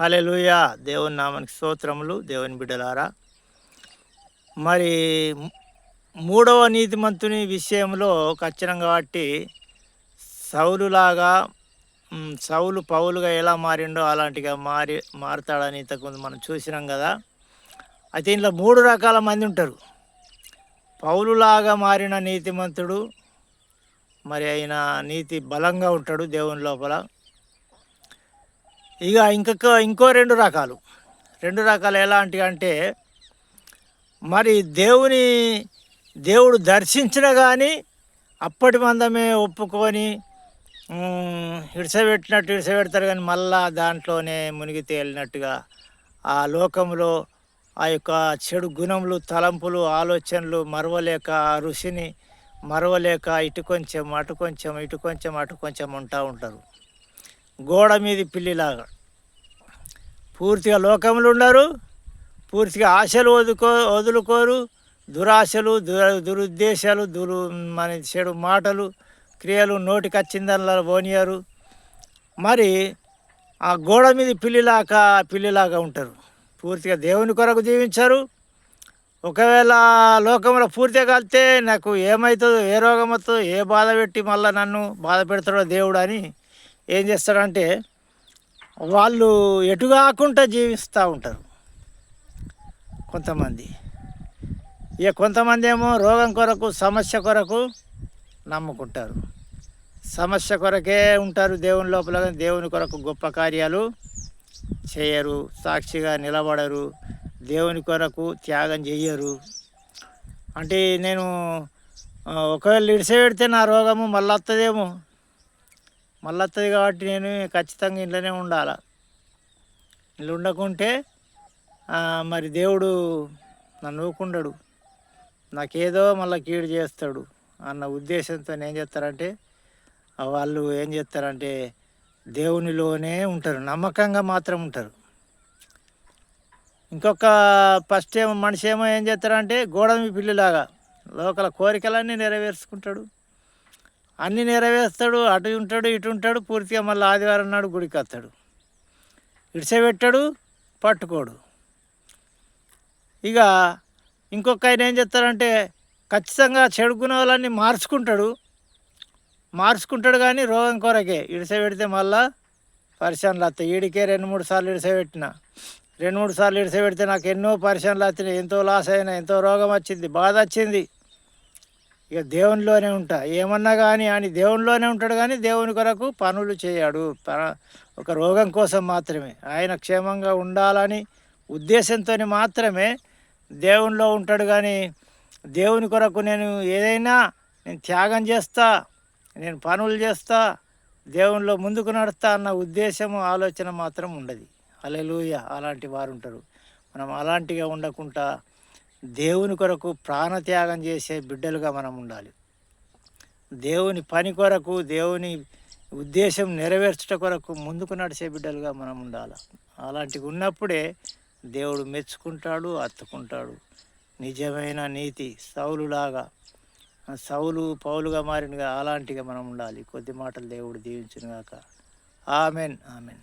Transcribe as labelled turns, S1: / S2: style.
S1: Hallelujah దేవుని నామానికి స్తోత్రములు దేవుని బిడ్డలారా. మరి మూడవ నీతిమంతుని విషయంలో ఖచ్చితంగా కాబట్టి సౌలులాగా సౌలు పౌలుగా ఎలా మారిండో అలాంటిగా మారి మారుతాడని ఇంతకుముందు మనం చూసినాం కదా. అయితే ఇంట్లో మూడు రకాల మంది ఉంటారు. పౌలులాగా మారిన నీతిమంతుడు మరి ఆయన నీతి బలంగా ఉంటాడు దేవుని లోపల. ఇక ఇంకొక ఇంకో రెండు రకాలు. రెండు రకాలు ఎలాంటివి అంటే మరి దేవుని దేవుడు దర్శించినా కానీ అప్పటి మందమే ఒప్పుకొని ఉమ్, ఇడిసబెట్టినట్టు ఇడిసబెడతారు కానీ మళ్ళా దాంట్లోనే మునిగి తేలినట్టుగా ఆ లోకంలో ఆ యొక్క చెడు గుణములు తలంపులు ఆలోచనలు మరవలేక ఆ ఋషిని మరవలేక ఇటు కొంచెం అటు కొంచెం ఇటు కొంచెం అటు కొంచెం ఉంటా ఉంటారు. గోడ మీది పిల్లిలాగా. పూర్తిగా లోకములు ఉండరు పూర్తిగా ఆశలు వదుకో వదులుకోరు. దురాశలు దుర దురుద్దేశాలు దురు మన చెడు మాటలు క్రియలు నోటికి వచ్చిందల్లా పోనీయరు. మరి ఆ గోడ మీద పిల్లిలాగా పిల్లిలాగా ఉంటారు. పూర్తిగా దేవుని కొరకు జీవించారు. ఒకవేళ లోకంలో పూర్తిగా కలితే నాకు ఏమవుతుందో ఏ రోగం వస్తుందో ఏ బాధ పెట్టి మళ్ళీ నన్ను బాధ పెడతాడో దేవుడు అని ఏం చేస్తాడంటే వాళ్ళు ఎటు కాకుండా జీవిస్తూ ఉంటారు. కొంతమంది. ఇక కొంతమంది ఏమో రోగం కొరకు సమస్య కొరకు నమ్ముకుంటారు. సమస్య కొరకే ఉంటారు దేవుని లోపల దేవుని కొరకు గొప్ప కార్యాలు చేయరు సాక్షిగా నిలబడరు దేవుని కొరకు త్యాగం చేయరు అంటే నేను ఒకవేళ ఒకవేళ ఇడిసెపెడితే నా రోగము మళ్ళీ వస్తుందేమో మళ్ళీ వస్తుంది కాబట్టి నేను ఖచ్చితంగా ఇంట్లోనే ఉండాలి. ఇల్లు ఉండకుంటే మరి దేవుడు నన్ను ఊకుండడు నాకేదో మళ్ళీ కీడు చేస్తాడు అన్న ఉద్దేశంతో ఏం చేస్తారంటే వాళ్ళు ఏం చేస్తారంటే దేవునిలోనే ఉంటారు నమ్మకంగా మాత్రం ఉంటారు. ఇంకొక ఫస్ట్ ఏమో మనిషి ఏమో ఏం చేస్తారంటే గోడమి పిల్లిలాగా లోకల కోరికలన్నీ నెరవేర్చుకుంటాడు. అన్నీ నెరవేస్తాడు అటు ఉంటాడు ఇటు ఉంటాడు పూర్తిగా మళ్ళీ ఆదివారం నాడు గుడికి వస్తాడు. ఇడిసెబెట్టాడు పట్టుకోడు. ఇక ఇంకొక ఆయన ఏం చెప్తారంటే ఖచ్చితంగా చెడు గుణాలన్నీ మార్చుకుంటాడు. మార్చుకుంటాడు కానీ రోగం కొరకే. ఇడిసెబెడితే మళ్ళా పరిశానలు వస్తాయి ఈడికే రెండు మూడు సార్లు ఇడిసెబెట్టిన. రెండు మూడు సార్లు ఇడిసెబెడితే నాకు ఎన్నో పరిశానలు వస్తాయి ఎంతో లాస్ అయినా ఎంతో రోగం వచ్చింది బాధ వచ్చింది. ఇక దేవునిలోనే ఉంటా. ఏమన్నా కానీ అని దేవునిలోనే ఉంటాడు కానీ దేవుని కొరకు పనులు చేయడు. ఒక రోగం కోసం మాత్రమే. ఆయన క్షేమంగా ఉండాలని ఉద్దేశంతో మాత్రమే దేవునిలో ఉంటాడు కానీ దేవుని కొరకు నేను ఏదైనా నేను త్యాగం చేస్తా నేను పనులు చేస్తా దేవునిలో ముందుకు నడుస్తా అన్న ఉద్దేశము ఆలోచన మాత్రం ఉండదు. అలెలుయ అలాంటి వారు ఉంటారు. మనం అలాంటిగా ఉండకుండా దేవుని కొరకు ప్రాణత్యాగం చేసే బిడ్డలుగా మనం ఉండాలి. దేవుని పని కొరకు దేవుని ఉద్దేశం నెరవేర్చట కొరకు ముందుకు నడిచే బిడ్డలుగా మనం ఉండాలి. అలాంటివి ఉన్నప్పుడే దేవుడు మెచ్చుకుంటాడు అత్తుకుంటాడు. నిజమైన నీతి సౌలులాగా సౌలు పౌలుగా మారినగా అలాంటిగా మనం ఉండాలి. కొద్ది మాటలు దేవుడు దీవించినగాక. Amen amen.